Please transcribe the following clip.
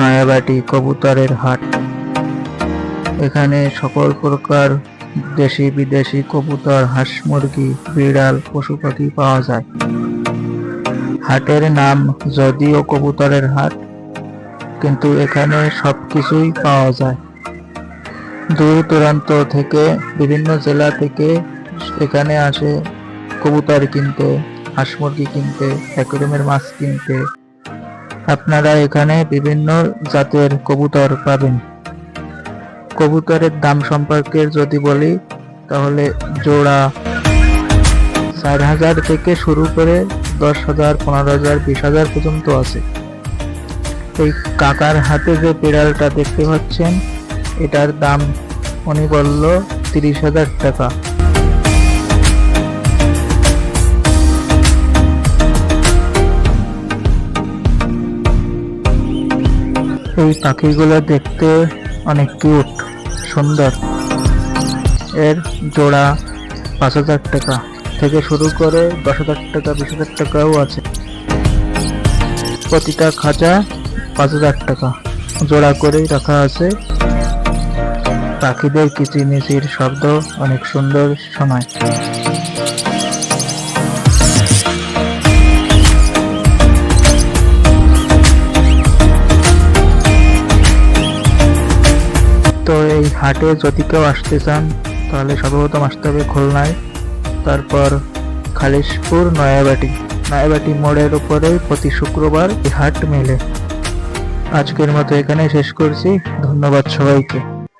নয়াবাটি কবুতরের হাট। এখানে সকল প্রকার দেশি বিদেশি কবুতর, হাঁস মুরগি, বিড়াল পশু পাখি পাওয়া যায়। হাটের নাম যদিও কবুতরের হাট, কিন্তু এখানে সবকিছুই পাওয়া যায়। দূর দূরান্ত থেকে বিভিন্ন জেলা থেকে এখানে আসে কবুতর কিনতে, হাঁস মুরগি কিনতে, অ্যাকুরিয়ামের মাছ কিনতে। আপনারা এখানে বিভিন্ন জাতের কবুতর পাবেন। কবুতরের দাম সম্পর্কে যদি বলি, তাহলে জোড়া চার হাজার থেকে শুরু করে দশ হাজার, পনেরো হাজার, বিশ হাজার পর্যন্ত আছে। এই কাকার হাতে যে বিড়ালটা দেখতে পাচ্ছেন, এটার দাম উনি বলল তিরিশ হাজার টাকা। এই পাখিগুলো দেখতে অনেক কিউট সুন্দর। এর জোড়া পাঁচ হাজার টাকা থেকে শুরু করে দশ হাজার টাকা, বিশ হাজার টাকাও আছে। প্রতিটা খাঁচা পাঁচ হাজার টাকা। জোড়া করেই রাখা আছে। পাখিদের কিচিমিচির শব্দ অনেক সুন্দর শোনায়। তো এই হাটে যদি কেউ আসতে চান, তাহলে সর্বপ্রথম আসতে হবে খুলনায়। তারপর খালিশপুর, নয়াবাটি। নয়াবাটি মোড়ের উপরে প্রতি শুক্রবার হাট মেলে। আজকের মতো এখানে শেষ করছি। ধন্যবাদ সবাইকে।